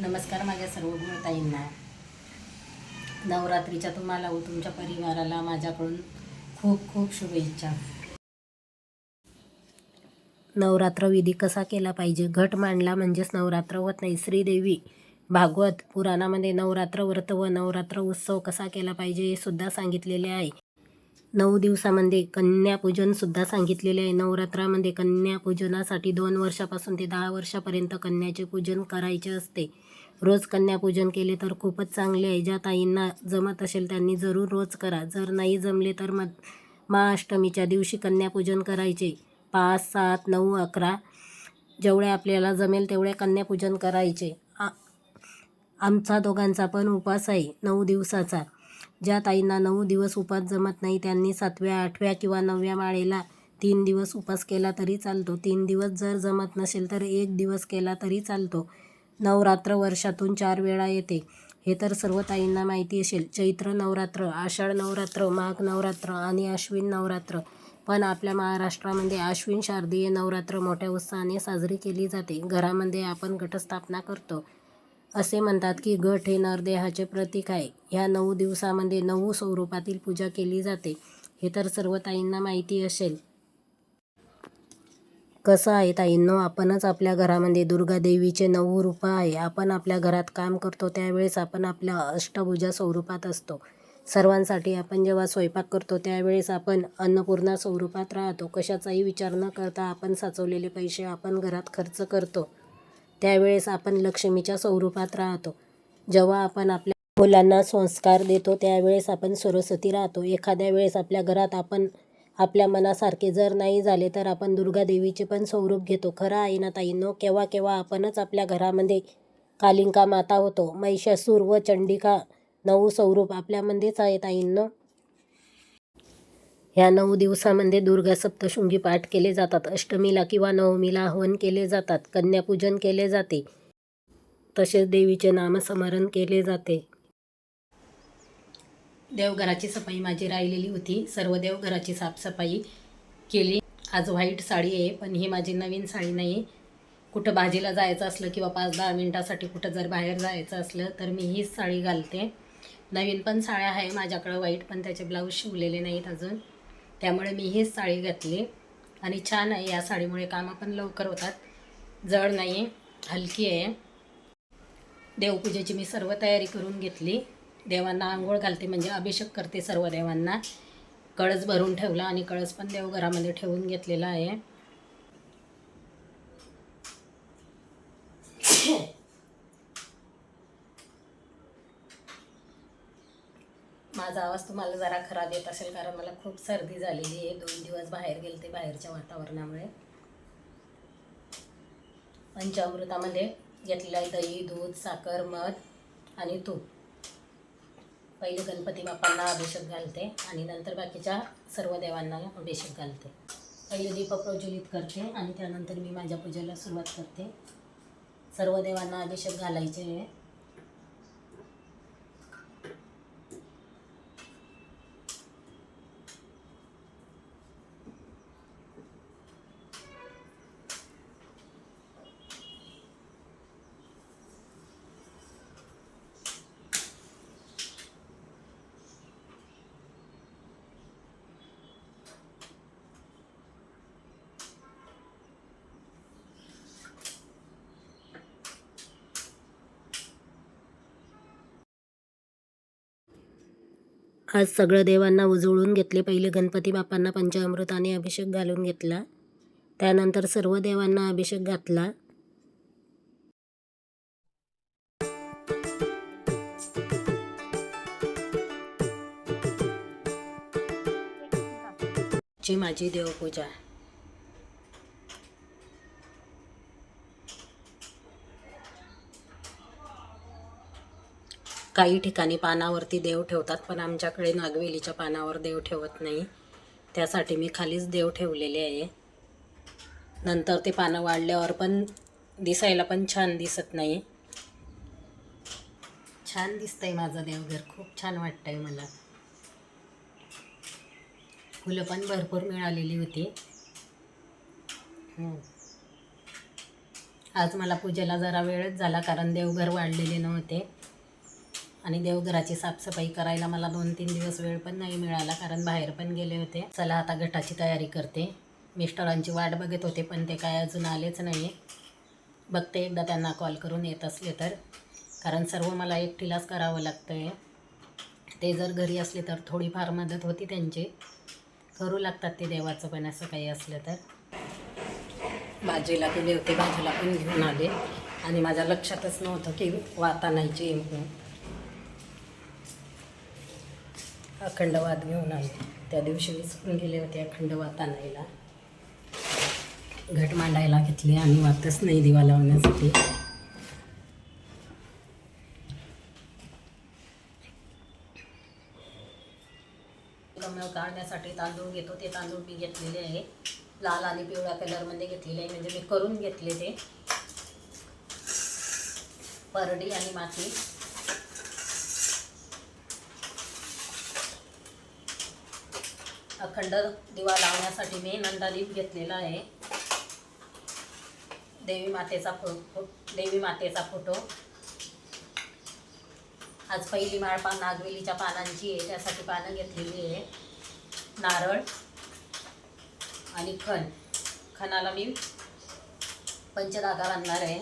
नमस्कार माझ्या सर्व गुणताईंना नवरात्रीच्या तुम्हाला व तुमच्या परिवाराला माझ्याकडून खूप खूप शुभेच्छा. नवरात्र विधी कसा केला पाहिजे? घट मांडला म्हणजेच नवरात्र होत नाही. श्रीदेवी भागवत पुराणामध्ये नवरात्र व्रत व नवरात्र उत्सव कसा केला पाहिजे हे सुद्धा सांगितलेले आहे. नऊ दिवसामध्ये कन्यापूजनसुद्धा सांगितलेले आहे. नवरात्रामध्ये कन्यापूजनासाठी दोन वर्षापासून ते दहा वर्षापर्यंत कन्याचे पूजन करायचे असते. रोज कन्यापूजन केले तर खूपच चांगले आहे. ज्या ताईंना जमत असेल त्यांनी जरूर रोज करा. जर नाही जमले तर मग महाअष्टमीच्या दिवशी कन्यापूजन करायचे. पाच सात नऊ अकरा जेवढे आपल्याला जमेल तेवढे कन्यापूजन करायचे. आ आमचा दोघांचा पण उपास आहे. नऊ दिवसाचा. ज्या ताईंना नऊ दिवस उपास जमत नाही त्यांनी सातव्या आठव्या किंवा नवव्या माळेला तीन दिवस उपास केला तरी चालतो. तीन दिवस जर जमत नसेल तर एक दिवस केला तरी चालतो. नवरात्र वर्षातून चार वेळा येते. हे तर सर्व ताईंना माहिती असेल. चैत्र नवरात्र आषाढ नवरात्र माघ नवरात्र आणि अश्विन नवरात्र. पण आपल्या महाराष्ट्रामध्ये अश्विन शारदीय नवरात्र मोठ्या उत्साहाने साजरी केली जाते. घरामध्ये आपण घटस्थापना करतो. असे म्हणतात की घट हे नरदेहाचे प्रतीक आहे. ह्या नऊ दिवसामध्ये नऊ स्वरूपातील पूजा केली जाते. हे तर सर्व ताईंना माहिती असेल. कसं आहे ताईंनो आपणच आपल्या घरामध्ये दुर्गा देवीचे नऊ रूप आहे. आपण आपल्या घरात काम करतो त्यावेळेस आपण आपल्या अष्टभुजा स्वरूपात असतो. सर्वांसाठी आपण जेव्हा स्वयंपाक करतो त्यावेळेस आपण अन्नपूर्णा स्वरूपात राहतो. कशाचाही विचार न करता आपण साचवलेले पैसे आपण घरात खर्च करतो. त्यावेळेस आपण लक्ष्मीच्या स्वरूपात राहतो. जेव्हा आपण आपल्या मुलांना संस्कार देतो त्यावेळेस आपण सरस्वती राहतो. एखाद्या वेळेस आपल्या घरात आपण आपल्या मनासारखे जर नाही झाले तर आपण दुर्गा देवीचे पण स्वरूप घेतो. खरं आहे ना ताईंनो केव्हा केव्हा आपणच आपल्या घरामध्ये कालिंका माता होतो. महिषासूर व चंडिका नऊ स्वरूप आपल्यामध्येच आहे ताईंनो. ह्या नऊ दिवसामध्ये दुर्गा सप्तशृंगी पाठ केले जातात. अष्टमीला किंवा नवमीला हवन केले जातात. कन्यापूजन केले जाते. तसेच देवीचे नामस्मरण केले जाते. देवघराची सफाई माझी राहिलेली होती. सर्व देवघराची साफसफाई केली. आज व्हाईट साडी आहे पण ही माझी नवीन साडी नाही. कुठं भाजीला जायचं असलं किंवा पाच दहा मिनटासाठी कुठं जर बाहेर जायचं असलं तर मी हीच साडी घालते. नवीन पण साड्या आहे माझ्याकडं व्हाईट पण त्याचे ब्लाऊज शिवलेले नाहीत अजून. त्यामुळे मी हीच साडी घातली. आणि छान आहे या साडीमुळे कामं पण लवकर होतात. जड नाही हलकी आहे. देवपूजेची मी सर्व तयारी करून घेतली. देवांना आंघोळ घालते म्हणजे अभिषेक करते सर्व देवांना. कळस भरून ठेवला आणि कळस पण देवघरामध्ये ठेवून घेतलेला आहे. माझा आवाज तुम्हाला जरा खराब येत असेल कारण मला खूप सर्दी झालेली आहे. दोन दिवस बाहेर गेलते बाहेरच्या वातावरणामुळे. पंचामृतामध्ये घेतलेलं आहे दही दूध साखर मध आणि तूप. पहिले गणपती बाप्पांना अभिषेक घालते आणि नंतर बाकीच्या सर्व देवांना अभिषेक घालते. पहिले दीप प्रज्वलित करते आणि त्यानंतर मी माझ्या पूजेला सुरुवात करते. सर्व देवांना अभिषेक घालायचे. आज सगळं देवांना उजळून घेतले. पहिले गणपती बाप्पांना पंचामृताने अभिषेक घालून घेतला. त्यानंतर सर्व देवांना अभिषेक घातला. ची माझी देवपूजा. काही ठिकाणी पानावरती देव ठेवतात पण आमच्याकडे नागवेलीच्या पानावर देव ठेवत नाही. त्यासाठी मी खालीच देव ठेवलेले आहे. नंतर ते पानं वाढल्यावर पण दिसायला पण छान दिसत नाही. छान दिसतंय माझं देवघर खूप छान वाटतंय मला. फुलं पण भरपूर मिळालेली होती. हो. आज मला पूजेला जरा वेळच झाला कारण देवघर वाढलेले नव्हते. आणि देवघराची साफसफाई करायला मला दोन तीन दिवस वेळ पण नाही मिळाला कारण बाहेर पण गेले होते. चला आता गटाची तयारी करते. मिस्टरांची वाट बघत होते पण ते काय अजून आलेच नाही बघते एकदा त्यांना कॉल करून येत असले तर. कारण सर्व मला एकटीलाच करावं लागतं आहे ते जर घरी असले तर थोडीफार मदत होती त्यांची. करू लागतात ते देवाचं पण असं काही असलं तर. भाजीला गेले होते भाजीला पण घेऊन आले. आणि माझ्या लक्षातच नव्हतं की वाता नाहीची म्हणून अखंडवाद घेऊन आले. त्या दिवशी विसरून गेले होते अखंडवाद आणायला. घट मांडायला घेतली आणि वातच नाही दिवा लावण्यासाठी. काढण्यासाठी तांदूळ घेतो ते तांदूळ मी घेतलेले आहे. लाल आणि पिवळ्या कलरमध्ये घेतलेले आहे. म्हणजे मी करून घेतले ते. परडी आणि माती. अखंड दिवा लावण्यासाठी मी नंदादीप घेतलेला आहे. देवी मातेचा फो फो देवी मातेचा फोटो. आज पहिली माळ पा नागवेलीच्या पानांची आहे त्यासाठी पानं घेतलेली आहे. नारळ आणि खण खणाला मी पंचधागा बांधणार आहे.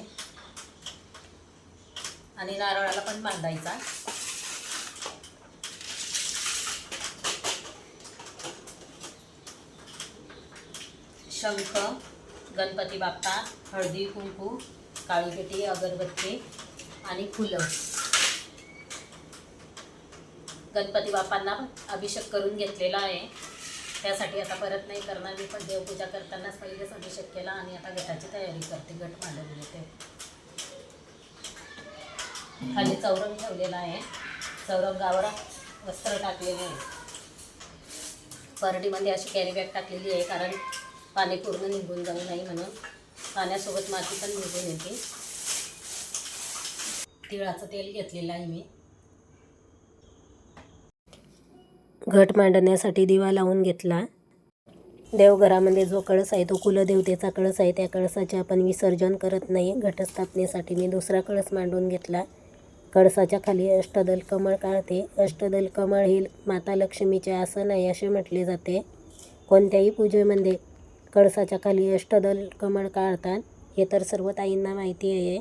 आणि नारळाला पण बांधायचा. शंख गणपती बाप्पा हळदी कुंकू काळी पेटी अगरबत्ती आणि फुलं. गणपती बाप्पांना अभिषेक करून घेतलेला आहे. त्यासाठी आता परत नाही करणार मी पण देवपूजा करतानाच पहिलेच अभिषेक केला आणि आता गटाची तयारी करते गट मांडून घेते. खाली चौरंग ठेवलेला आहे. चौरंगावर वस्त्र टाकलेले आहे. परडीमध्ये अशी कॅरी बॅग टाकलेली आहे कारण पाणी पूर्ण निघून जाऊ नाही म्हणून. पाण्यासोबत माती पण निघून येते. तिळाचं तेल घेतलेलं आहे मी. घट मांडण्यासाठी दिवा लावून घेतला. देवघरामध्ये जो कळस आहे तो कुलदेवतेचा कळस आहे. त्या कळसाचे आपण विसर्जन करत नाही. घटस्थापनेसाठी मी दुसरा कळस मांडून घेतला. कळसाच्या खाली अष्टदल कमळ काढते. अष्टदल कमळ ही माता लक्ष्मीचे आसन आहे असे म्हटले जाते. कोणत्याही पूजेमध्ये कळसाच्या खाली अष्टदल कमळ काढतात. हे तर सर्व ताईंना माहिती आहे.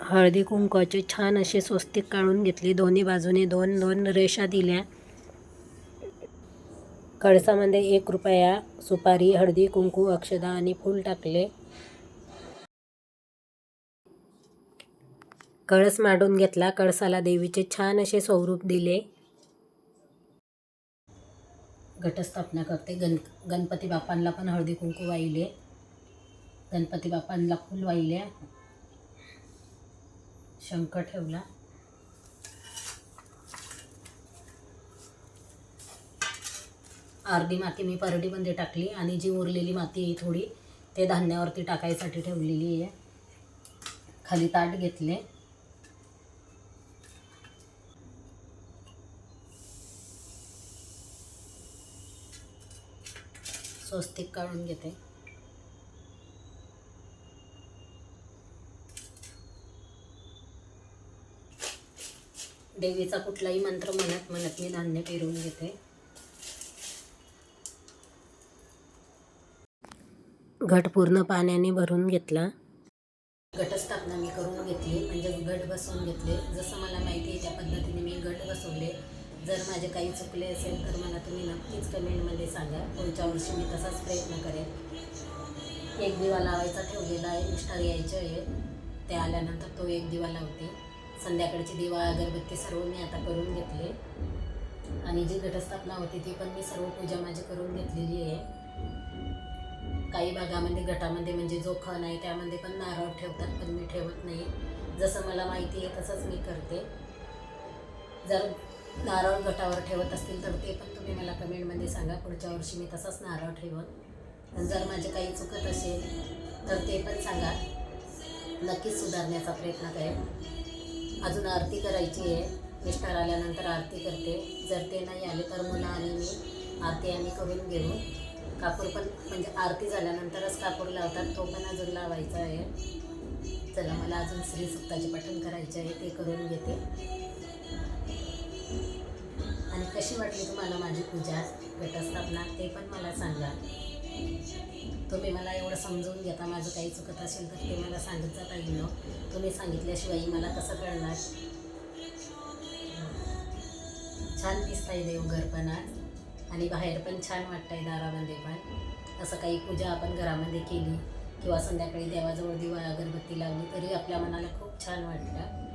हळदी कुंकवाचे छान असे स्वस्तिक काढून घेतले. दोन्ही बाजूने दोन दोन रेषा दिल्या. कळसामध्ये एक रुपया सुपारी हळदी कुंकू अक्षदा आणि फूल टाकले. कळस मांडून घेतला. कळसाला देवीचे छान असे स्वरूप दिले. घटस्थापना करते. गण गणपती बाप्पांना पण हळदी कुंकू वाहिले गणपती बाप्पांना फूल वाहिले शंख ठेवला. अर्धी माती मी परडीमध्ये टाकली आणि जी उरलेली माती आहे थोडी ते धान्यावरती टाकायसाठी ठेवलेली आहे. खाली ताट घेतले. स्वस्तिक काढून घेते. देवीचा कुठलाही मंत्र म्हणत म्हणत मी धान्य पेरून घेते. घट पूर्ण पाण्याने भरून घेतला. घटस्थापना मी करून घेतली म्हणजे घट बसवून घेतले. जसं मला माहिती आहे त्या पद्धतीने मी घट बसवले. जर माझे काही चुकले असेल तर मला तुम्ही नक्कीच कमेंटमध्ये सांगा. पुढच्या वर्षी मी तसाच प्रयत्न करेन. एक दिवा लावायचा ठेवलेला आहे मिस्टर यायचे आहे. ते आल्यानंतर तो एक दिवा लावते. संध्याकाळची दिवा अगरबत्ती सर्व मी आता करून घेतले. आणि जी घटस्थापना होती ती पण मी सर्व पूजा माझी करून घेतलेली आहे. काही भागामध्ये गटामध्ये म्हणजे जो खण आहे त्यामध्ये पण नारळ ठेवतात पण मी ठेवत नाही. जसं मला माहिती आहे तसंच मी करते. जर नारळ गटावर ठेवत असतील तर ते पण तुम्ही मला कमेंटमध्ये सांगा. पुढच्या वर्षी मी तसाच नारळ ठेवत. जर माझे काही चुकत असेल तर ते पण सांगा. नक्कीच सुधारण्याचा प्रयत्न करेन. अजून आरती करायची आहे. मिस्टर आल्यानंतर आरती करते. जर ते नाही आले तर मुलं आणि मी आरती आम्ही करून घेऊ. कापूर पण म्हणजे आरती झाल्यानंतरच कापूर लावतात. तो पण अजून लावायचा आहे. चला मला अजून श्री सुक्ताचे पठण करायचे आहे. ते करून घेते. कशी वाटली तुम्हाला माझी पूजा घटस्थापना ते पण मला सांगा. तुम्ही मला एवढं समजून घेता माझं काही चुकत असेल तर ते मला सांगत जाता येईल. तुम्ही सांगितल्याशिवाय मला कसं कळणार? छान दिसतंय देवघर पण आज आणि बाहेर पण छान वाटतंय दारामध्ये पण. असं काही पूजा आपण घरामध्ये केली किंवा संध्याकाळी देवाजवळ दिवा अगरबत्ती लावली तरी आपल्या मनाला खूप छान वाटतं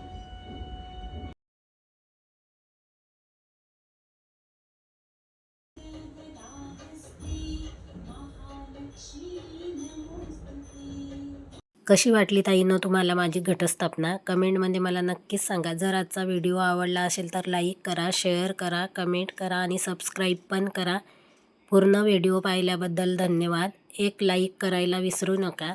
कशी वाटली ताईनं तुम्हाला माझी घटस्थापना? कमेंटमध्ये मला नक्कीच सांगा. जर आजचा व्हिडिओ आवडला असेल तर लाईक करा शेअर करा कमेंट करा आणि सबस्क्राईब पण करा. पूर्ण व्हिडिओ पाहिल्याबद्दल धन्यवाद. एक लाईक करायला विसरू नका.